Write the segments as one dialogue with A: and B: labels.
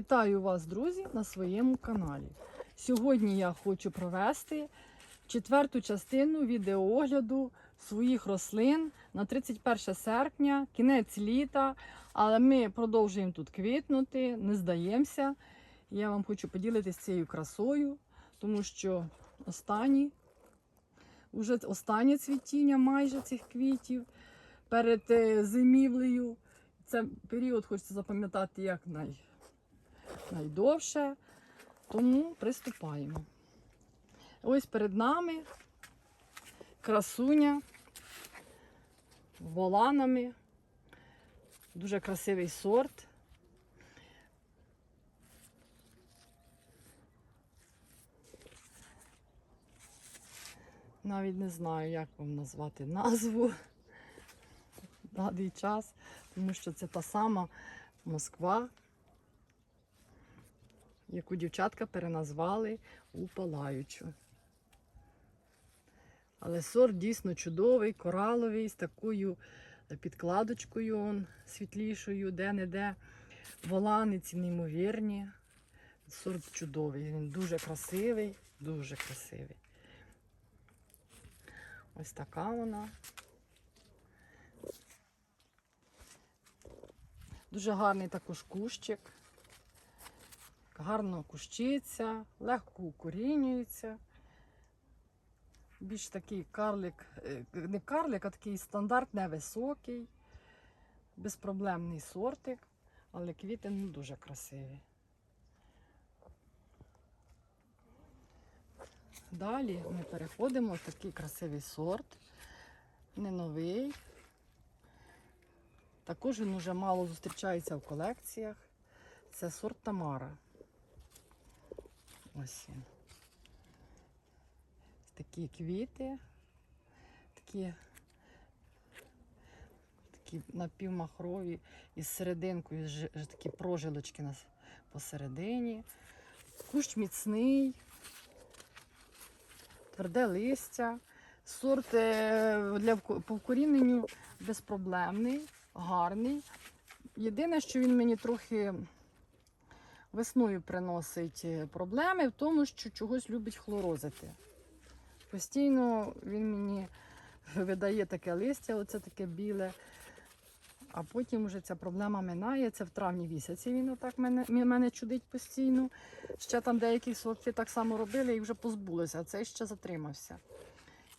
A: Вітаю вас, друзі, на своєму каналі. Сьогодні я хочу провести четверту частину відеоогляду своїх рослин на 31 серпня, кінець літа. Але ми продовжуємо тут квітнути, не здаємося. Я вам хочу поділитися цією красою, тому що останні, вже останнє цвітіння майже цих квітів перед е, зимівлею. Це період хочеться запам'ятати як най, найдовше. Тому приступаємо. Ось перед нами красуня воланами. Дуже красивий сорт. Навіть не знаю, як вам назвати назву в даний час, тому що це та сама Москва, яку дівчатка переназвали у Палаючу. Але сорт дійсно чудовий, кораловий, з такою підкладочкою он, світлішою, де-не-де. Воланиці неймовірні. Сорт чудовий, він дуже красивий, дуже красивий. Ось така вона. Дуже гарний також кущик. Гарно кущиться, легко укорінюється. Більш такий карлик, е, не карлик, а такий стандарт невисокий, безпроблемний сортик, але квіти не дуже красиві. Далі ми переходимо в такий красивий сорт, не новий. Також він вже мало зустрічається в колекціях. Це сорт Тамара. Ось він. Такі квіти, такі, такі напівмахрові із серединкою, ж- такі прожилочки нас посередині. Кущ міцний, тверде листя. Сорт е, для вко- по вкоріненню безпроблемний, гарний. Єдине, що він мені трохи весною приносить е, проблеми в тому, що чогось любить хлорозити. Постійно він мені видає таке листя, оце таке біле. А потім вже ця проблема минає. Це в травні місяці він отак мене, мене чудить постійно. Ще там деякі сорти так само робили і вже позбулися, а цей ще затримався.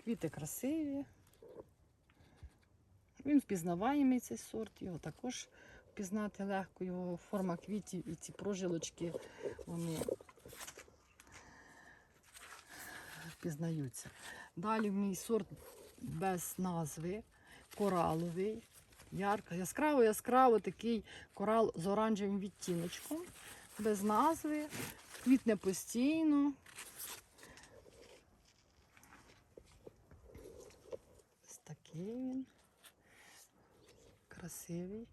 A: Квіти красиві. Він впізнаваємий цей сорт, його також впізнати легко, його форма квітів і ці прожилочки, вони впізнаються. Далі мій сорт без назви, кораловий, ярко, яскраво, яскраво такий корал з оранжевим відтіночком, без назви, квітне постійно. Ось такий він. Красивий.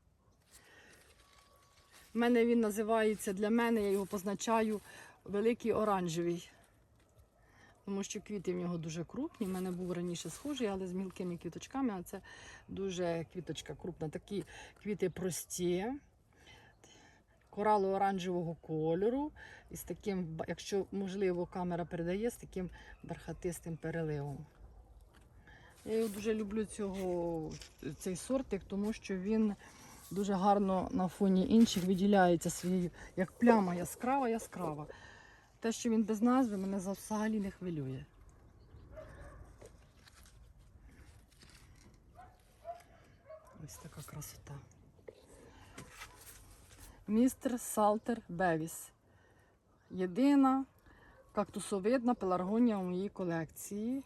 A: У мене він називається для мене, я його позначаю великий оранжевий. Тому що квіти в нього дуже крупні. У мене був раніше схожий, але з мілкими квіточками, а це дуже квіточка крупна. Такі квіти прості, корало-оранжевого кольору. І з таким, якщо можливо, камера передає, з таким бархатистим переливом. Я його дуже люблю цього, цей сортик, тому що він дуже гарно на фоні інших виділяється своєю, як пляма яскрава, яскрава. Те, що він без назви, мене за- взагалі не хвилює. Ось така красота. Містер Салтер Бевіс. Єдина кактусовидна пеларгонія у моїй колекції.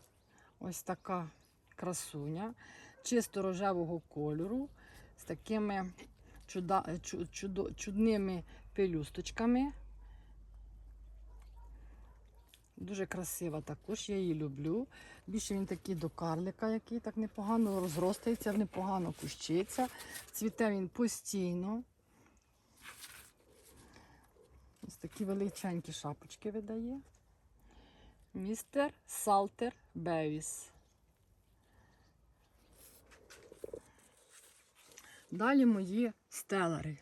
A: Ось така красуня, чисто рожевого кольору, з такими чуда, чудо- чудними пелюсточками. Дуже красива також, я її люблю. Більше він такий до карлика, який так непогано розростається, непогано кущиться. Цвіте він постійно. Ось такі величенькі шапочки видає. Містер Салтер Бевіс. Далі мої стелари.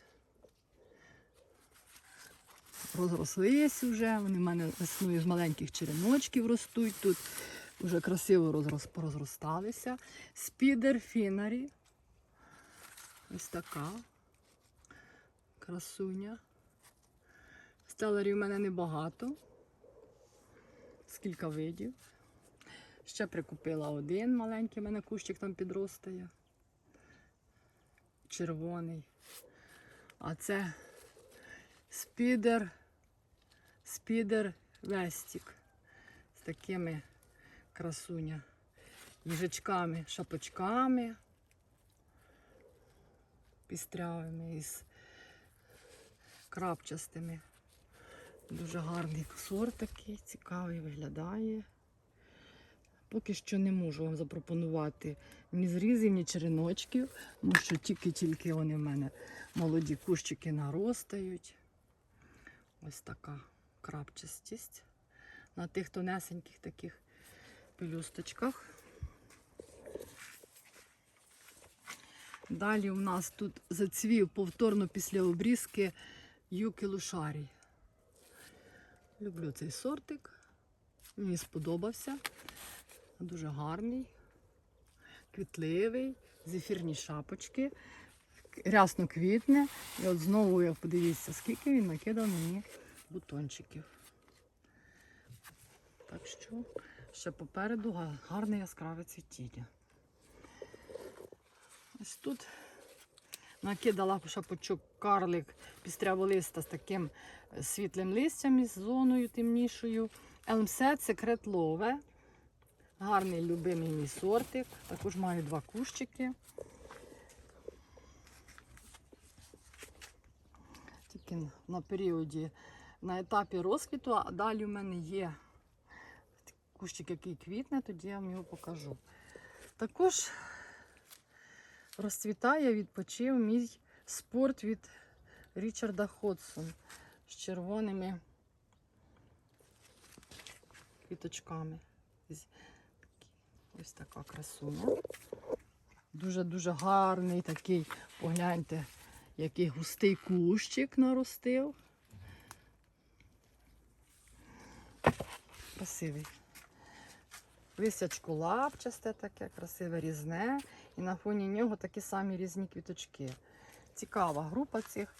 A: розрослись вже. Вони в мене весною з маленьких череночків ростуть тут. Вже красиво розрос, порозросталися. Спідер фінарі. Ось така красуня. Стелерів в мене небагато. Скільки видів. Ще прикупила один маленький, в мене кущик там підростає. Червоний. А це спідер, спідер вестік. З такими красуня. Їжачками, шапочками. Пістрявими із крапчастими. Дуже гарний сорт такий, цікавий виглядає. Поки що не можу вам запропонувати ні зрізів, ні череночків, тому що тільки-тільки вони в мене молоді кущики наростають. Ось така крапчастість на тих тонесеньких таких пелюсточках. Далі у нас тут зацвів повторно після обрізки юки лушарій. Люблю цей сортик. Мені сподобався. Дуже гарний, квітливий, зефірні шапочки, рясно квітне. І от знову, як подивіться, скільки він накидав мені бутончиків. Так що ще попереду га- гарне яскраве цвітіння. Ось тут накидала шапочок карлик пістряволиста з таким е, світлим листям із зоною темнішою. Елмсет секрет лове. Гарний любимий мій сортик. Також маю два кущики. Тільки на періоді, на етапі розквіту, а далі у мене є кущик, який квітне, тоді я вам його покажу. Також розцвітає, відпочив мій спорт від Річарда Ходсон з червоними квіточками. Ось- така красуня. Дуже-дуже гарний такий, погляньте, який густий кущик наростив. Красивий. Лисячко лапчасте таке, красиве різне. І на фоні нього такі самі різні квіточки. Цікава група цих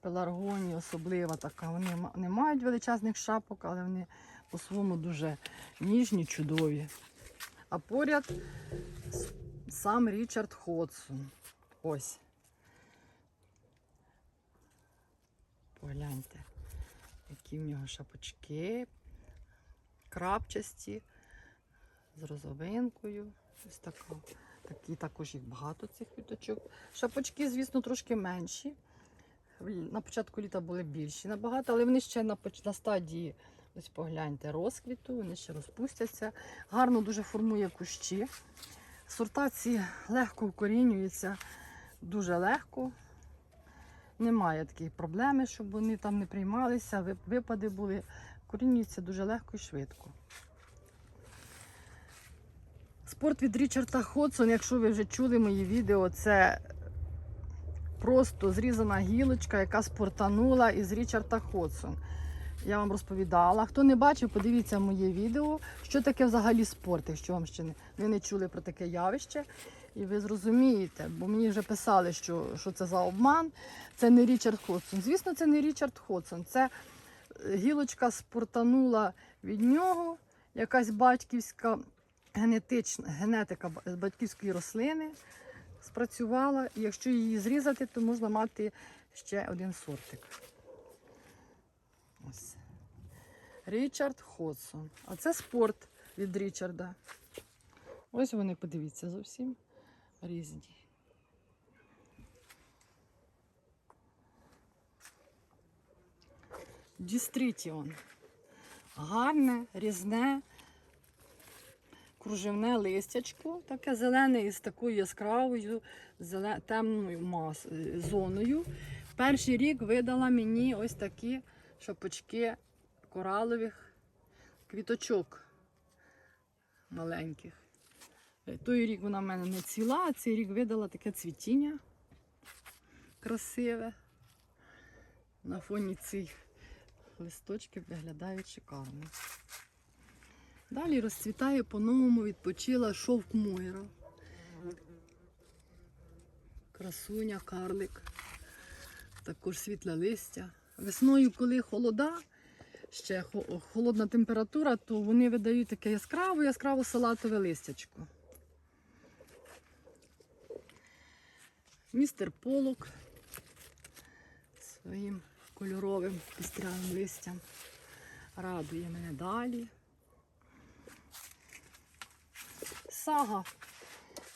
A: пеларгоній, особлива така. Вони не мають величезних шапок, але вони по-своєму дуже ніжні, чудові. А поряд сам Річард Ходсон. Ось. Погляньте, які в нього шапочки, крапчасті, з розовинкою. Ось така. Такі також їх багато цих квіточок. Шапочки, звісно, трошки менші. На початку літа були більші набагато, але вони ще на, на стадії, ось погляньте, розквіту, вони ще розпустяться. Гарно дуже формує кущі. Сорта ці легко укорінюються, дуже легко. Немає такої проблеми, щоб вони там не приймалися, випади були. Корінюються дуже легко і швидко. Спорт від Річарда Ходсон, якщо ви вже чули мої відео, це просто зрізана гілочка, яка спортанула із Річарда Ходсон. Я вам розповідала. Хто не бачив, подивіться моє відео, що таке взагалі спорт, якщо вам ще не, ви не чули про таке явище. І ви зрозумієте, бо мені вже писали, що, що це за обман. Це не Річард Ходсон. Звісно, це не Річард Ходсон. Це е, гілочка спортанула від нього, якась батьківська генетична генетика батьківської рослини спрацювала. І якщо її зрізати, то можна мати ще один сортик. Ось. Річард Ходсон. А це спорт від Річарда. Ось вони, подивіться, зовсім різні. Дістритіон. Гарне, різне, кружевне листячко, таке зелене із такою яскравою зеле- темною мас... зоною. Перший рік видала мені ось такі шапочки коралових квіточок маленьких. Е, Той рік вона в мене не цвіла, а цей рік видала таке цвітіння красиве. На фоні цих листочки виглядають шикарно. Далі розцвітає по-новому відпочила шовк Мойра. Красуня, карлик. Також світле листя. Весною, коли холода, ще холодна температура, то вони видають таке яскраве, яскраво салатове листячко. Містер Полок своїм кольоровим пістрявим листям радує мене далі. Сага,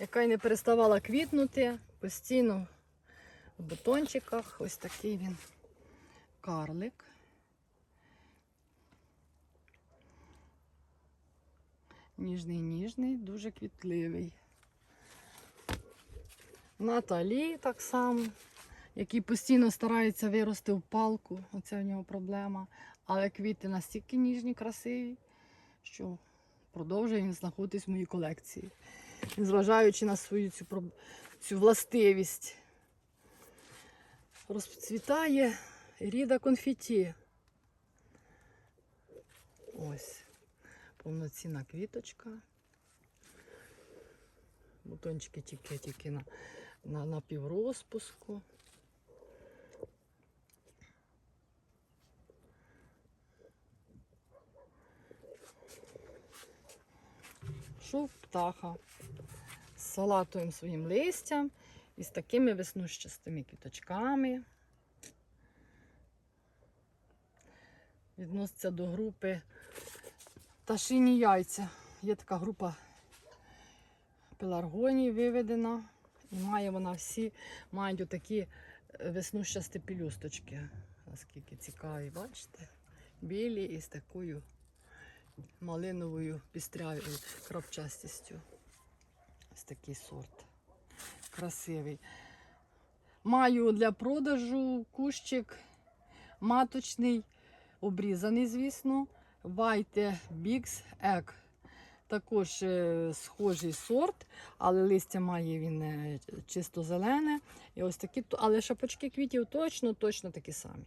A: яка й не переставала квітнути, постійно в бутончиках. Ось такий він карлик. Ніжний, ніжний, дуже квітливий. Наталі так само, який постійно старається вирости в палку. Оце в нього проблема. Але квіти настільки ніжні, красиві, що продовжує він знаходитись в моїй колекції. Незважаючи на свою цю, цю властивість. Розцвітає ріда конфеті. Ось повноцінна квіточка. Бутончики тільки-тільки на, на, на піврозпуску. Шов птаха з салатовим своїм листям і з такими веснущастими квіточками. Відноситься до групи пташині яйця. Є така група пеларгоній виведена. І має вона всі, мають отакі е, веснущасті пелюсточки. Наскільки цікаві, бачите? Білі і з такою малиновою пістрявою крапчастістю. Ось такий сорт. Красивий. Маю для продажу кущик маточний, обрізаний, звісно. Вайте Bix Egg. Також е, схожий сорт, але листя має він е, чисто зелене. І ось такі, але шапочки квітів точно, точно такі самі.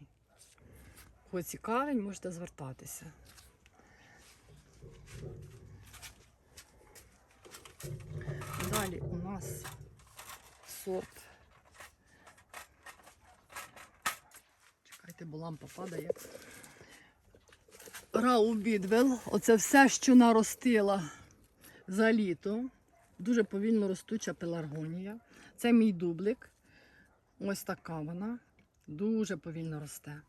A: Кого цікавить, можете звертатися. Далі у нас сорт. Чекайте, бо лампа падає. Рау Бідвел. Оце все, що наростила за літо. Дуже повільно ростуча пеларгонія. Це мій дублик. Ось така вона. Дуже повільно росте.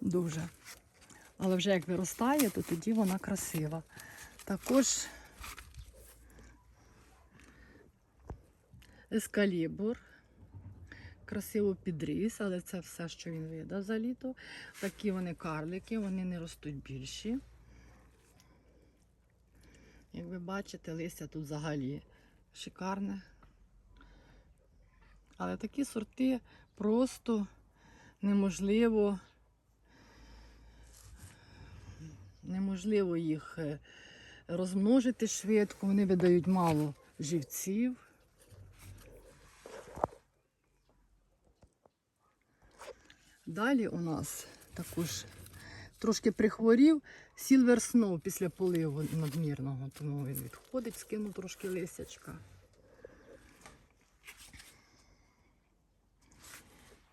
A: Дуже. Але вже як виростає, то тоді вона красива. Також ескалібур. Красиво підріс, але це все, що він видав за літо. Такі вони карлики, вони не ростуть більші. Як ви бачите, листя тут взагалі шикарне. Але такі сорти просто неможливо, неможливо їх е, розмножити швидко, вони видають мало живців. Далі у нас також трошки прихворів Silver Snow після поливу надмірного, тому він відходить, скинув трошки листячка.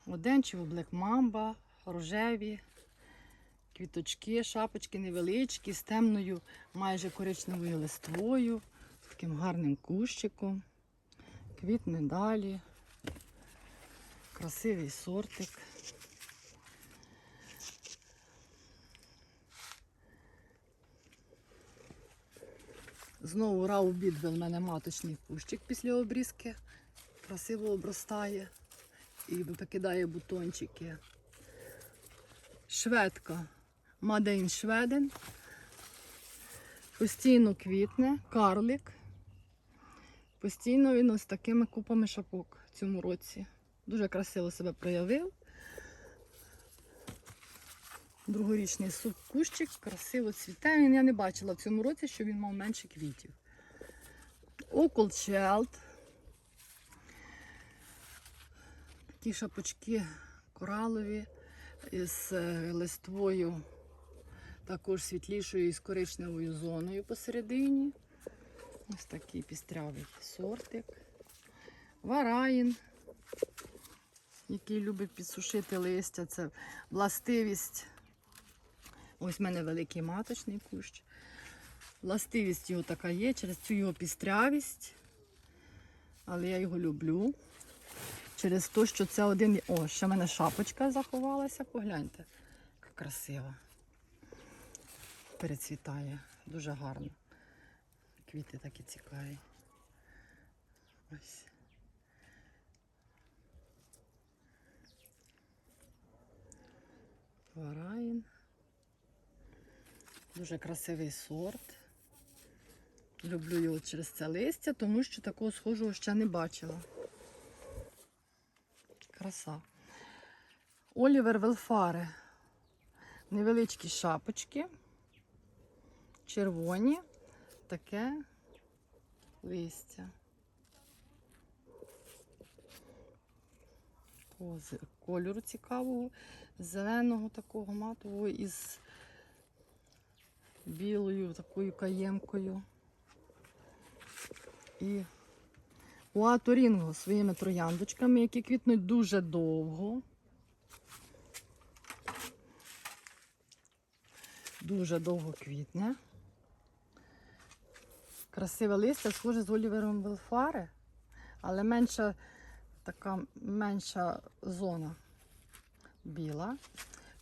A: Оденчиво Black Mamba, рожеві, квіточки, шапочки невеличкі, з темною, майже коричневою листвою, з таким гарним кущиком. Квітне далі. Красивий сортик. Знову рау бідвел в мене маточний кущик після обрізки. Красиво обростає і викидає бутончики. Шведка Мадейн Шведен. Постійно квітне, карлик. Постійно він ось такими купами шапок в цьому році. Дуже красиво себе проявив. Другорічний суп кущик, красиво цвіте. Я не бачила в цьому році, що він мав менше квітів. Околчелд. Такі шапочки коралові, із е, листвою, також світлішою і з коричневою зоною посередині. Ось такий пістрявий сортик. Вараїн, який любить підсушити листя. Це властивість. Ось в мене великий маточний кущ. Властивість його така є через цю його пістрявість. Але я його люблю. Через те, що це один. О, ще в мене шапочка заховалася. Погляньте, яка красива. Перецвітає. Дуже гарно. Квіти такі цікаві. Ось. Вараїн. Дуже красивий сорт. Люблю його через це листя, тому що такого схожого ще не бачила. Краса. Олівер Велфаре. Невеличкі шапочки. Червоні. Таке листя. Кольору цікавого, зеленого такого матового із білою такою каємкою. І Уаторінго своїми трояндочками, які квітнуть дуже довго. Дуже довго квітне. Красиве листя, схоже з Олівером Велфаре, але менша така менша зона біла.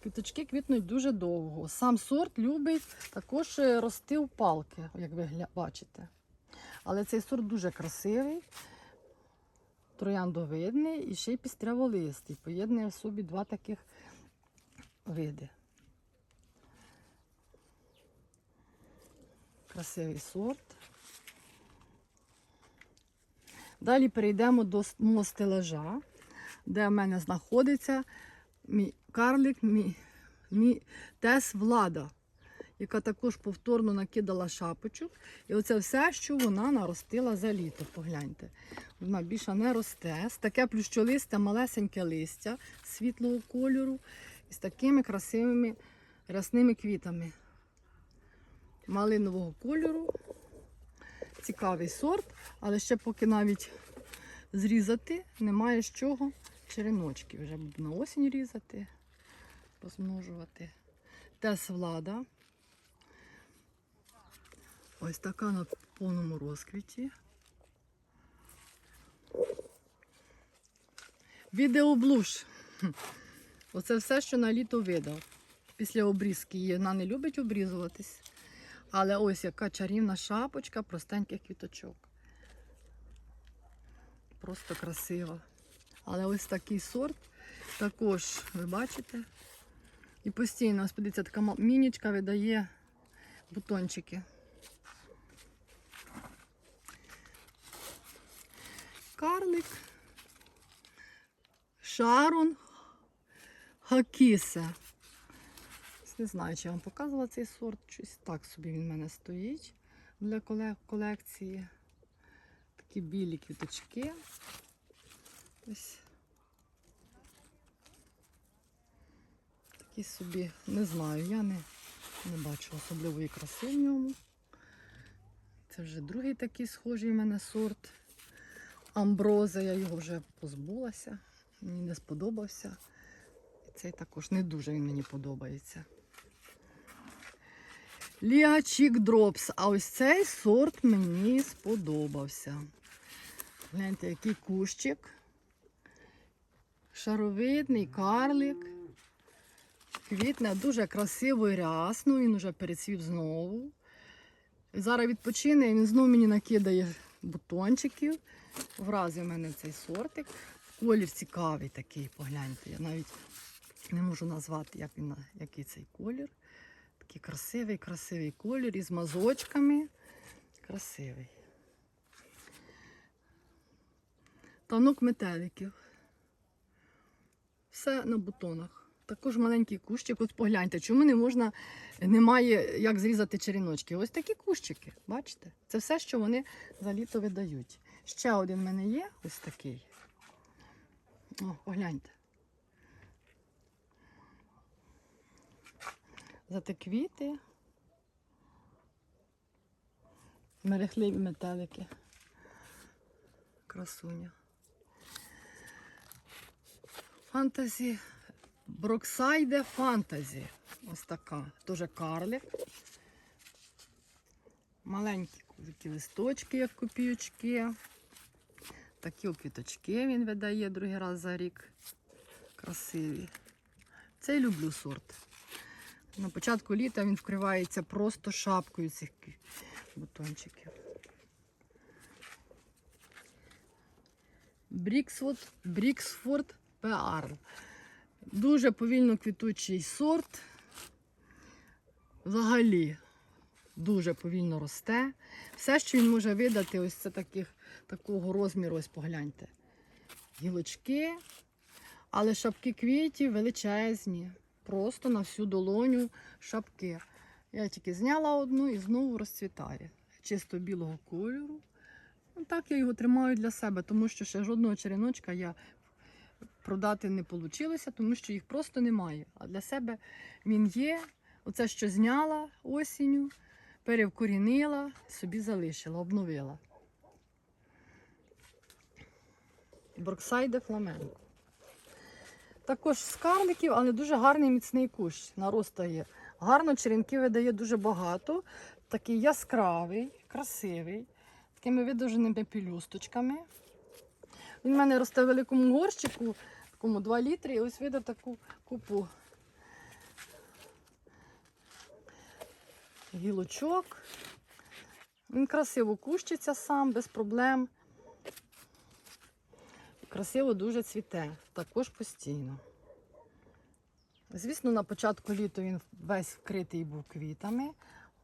A: Квіточки квітнуть дуже довго. Сам сорт любить також е, рости в палки, як ви бачите. Але цей сорт дуже красивий, трояндовидний і ще й пістряволистий. Поєднує в собі два таких види. Красивий сорт. Далі перейдемо до мого стелажа, де в мене знаходиться мій карлик, мій тес влада, яка також повторно накидала шапочок. І оце все, що вона наростила за літо. Погляньте. Вона більше не росте. Таке плющолисте, малесеньке листя світлого кольору і з такими красивими рясними квітами. Малинового кольору. Цікавий сорт, але ще поки навіть зрізати немає з чого череночки. Вже на осінь різати, розмножувати. Тес влада. Ось така на повному розквіті. Відеоблуш. Оце все, що на літо видав. Після обрізки її вона не любить обрізуватись. Але ось яка чарівна шапочка простеньких квіточок. Просто красива. Але ось такий сорт також, ви бачите? І постійно, ось подивіться, така мінічка видає бутончики. Карлик. Шарон Хакісе. Не знаю, чи я вам показувала цей сорт. Щось так собі він в мене стоїть для колекції. Такі білі квіточки. Ось. Такі собі, не знаю, я не, не бачу особливої краси в ньому. Це вже другий такий схожий в мене сорт. Амброза, я його вже позбулася. Мені не сподобався. Цей також не дуже він мені подобається. Ліачік Дропс. А ось цей сорт мені сподобався. Гляньте, який кущик. Шаровидний карлик. Квітне дуже красиво і рясно. Він вже перецвів знову. Зараз відпочине і він знову мені накидає бутончиків. Вразив мене цей сортик. Колір цікавий такий, погляньте. Я навіть не можу назвати, як він, який цей колір. Такий красивий, красивий колір із мазочками. Красивий. Танок метеликів. Все на бутонах. Також маленький кущик. От погляньте, чому не можна, немає як зрізати черіночки. Ось такі кущики, бачите? Це все, що вони за літо видають. Ще один в мене є, ось такий. О, погляньте. Зате квіти. Мерехливі метелики. Красуня. Фантазі. Броксайде фантазі. Ось така. Теж карлик. Маленькі такі листочки, як копійочки. Такі квіточки він видає другий раз за рік. Красиві. Цей люблю сорт. На початку літа він вкривається просто шапкою цих бутончиків. Бріксфорд, Бріксфорд Пеарл. Дуже повільно квітучий сорт. Взагалі дуже повільно росте. Все, що він може видати, ось це таких, такого розміру, ось погляньте. Гілочки, але шапки квітів величезні. Просто на всю долоню шапки. Я тільки зняла одну і знову розцвітає. Чисто білого кольору. Ну, так я його тримаю для себе, тому що ще жодного череночка я продати не вийшло, тому що їх просто немає. А для себе він є. Оце, що зняла осінню, перевкорінила, собі залишила, обновила. Броксайде фламенко. Також з карликів, але дуже гарний міцний кущ наростає. Гарно черенки видає дуже багато. Такий яскравий, красивий, такими видовженими пелюсточками. Він в мене росте в великому горщику, такому 2 літри, і ось видав таку купу гілочок. Він красиво кущиться сам, без проблем. Красиво дуже цвіте, також постійно. Звісно, на початку літа він весь вкритий був квітами.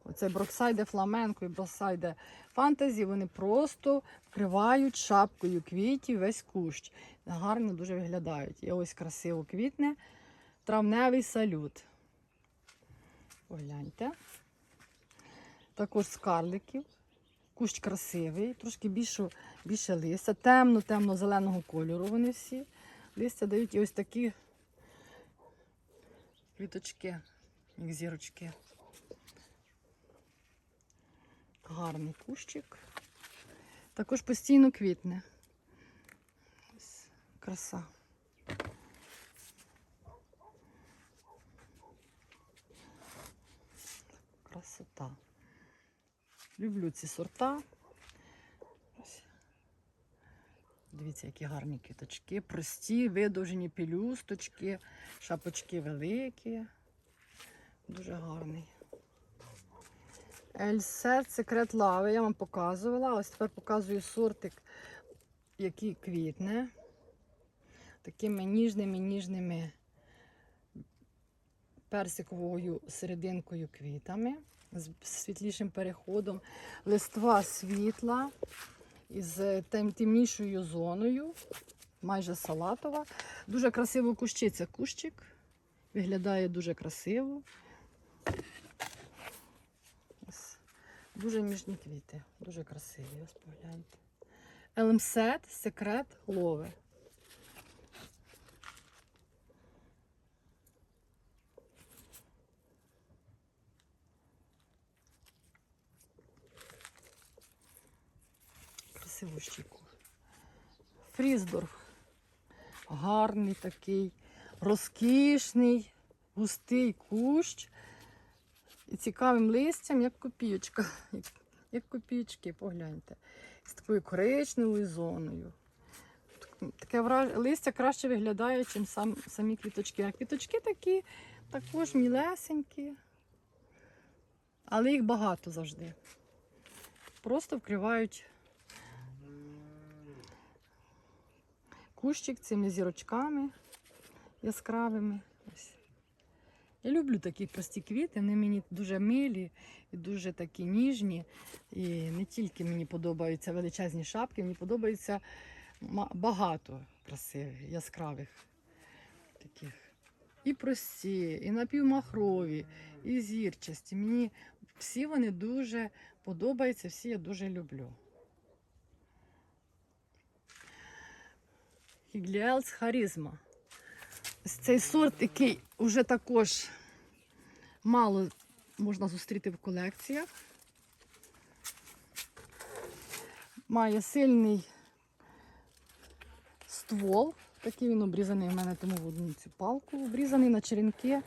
A: Оце броксайде фламенко і броксайде фантазі, вони просто вкривають шапкою квітів весь кущ. Гарно дуже виглядають. І ось красиво квітне травневий салют. Погляньте. Також з карликів. Кущ красивий, трошки більше, більше листя, темно, темно-зеленого кольору вони всі. Листя дають і ось такі квіточки, як зірочки. Гарний кущик. Також постійно квітне. Ось краса. Красота. Люблю ці сорта. Дивіться, які гарні квіточки. Прості, видовжені пелюсточки, шапочки великі. Дуже гарний. Ельсет секрет лави. Я вам показувала. Ось тепер показую сортик, який квітне. Такими ніжними, ніжними персиковою серединкою квітами з світлішим переходом, листва світла із темнішою зоною, майже салатова. Дуже красиво кущиться кущик. Виглядає дуже красиво. Дуже ніжні квіти, дуже красиві, ось погляньте. Елмсет секрет лови. Красивущий кур. Фріздорф. Гарний такий, розкішний, густий кущ. Цікавим листям, як копійочка. Як, як копійочки, погляньте. З такою коричневою зоною. Таке листя краще виглядає, ніж сам, самі квіточки. А квіточки такі також мілесенькі. Але їх багато завжди. Просто вкривають кущик цими зірочками яскравими. Я люблю такі прості квіти, вони мені дуже милі і дуже такі ніжні. І не тільки мені подобаються величезні шапки, мені подобається багато красивих, яскравих таких. І прості, і напівмахрові, і зірчасті. Мені всі вони дуже подобаються, всі я дуже люблю. Гігліелс харізма. Ось цей сорт, який вже також мало можна зустріти в колекціях. Має сильний ствол. Такий він обрізаний в мене, тому в одну цю палку обрізаний на черенки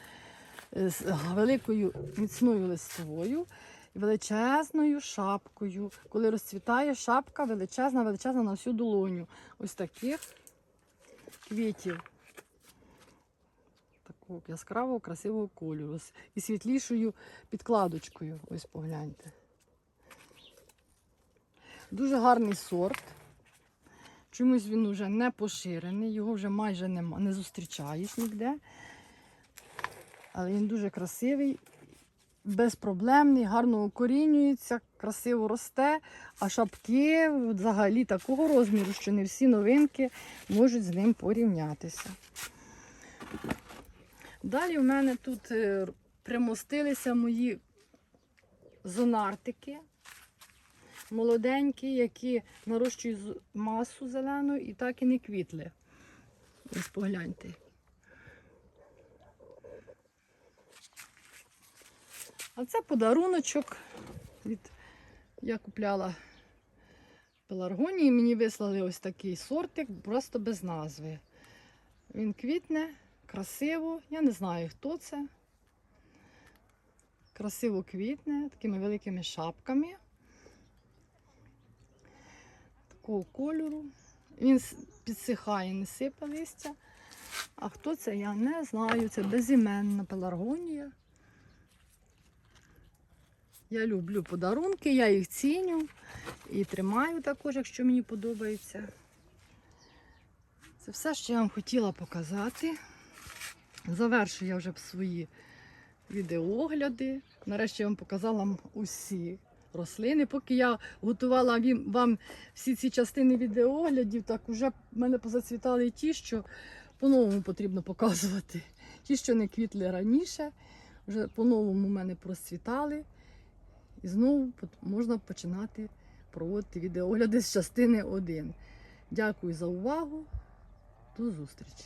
A: е, з великою міцною листовою і величезною шапкою. Коли розцвітає шапка величезна, величезна на всю долоню. Ось таких квітів. Яскравого, красивого кольору. І світлішою підкладочкою. Ось погляньте. Дуже гарний сорт. Чомусь він вже не поширений, його вже майже нема, не зустрічаєш ніде. Але він дуже красивий, безпроблемний, гарно укорінюється, красиво росте, а шапки взагалі такого розміру, що не всі новинки можуть з ним порівнятися. Далі в мене тут е, примостилися мої зонартики молоденькі, які нарощують масу зелену і так і не квітли. Ось погляньте. А це подаруночок від я купляла пеларгонії, мені вислали ось такий сортик, просто без назви. Він квітне, красиво. Я не знаю, хто це. Красиво квітне, такими великими шапками. Такого кольору. Він підсихає, не сипе листя. А хто це, я не знаю. Це безіменна пеларгонія. Я люблю подарунки, я їх ціню і тримаю також, якщо мені подобається. Це все, що я вам хотіла показати. Завершую я вже свої відеогляди. Нарешті я вам показала усі рослини. Поки я готувала вам всі ці частини відеоглядів, так вже в мене позацвітали ті, що по-новому потрібно показувати. Ті, що не квітли раніше, вже по-новому мене процвітали. І знову можна починати проводити відеогляди з частини 1. Дякую за увагу. До зустрічі!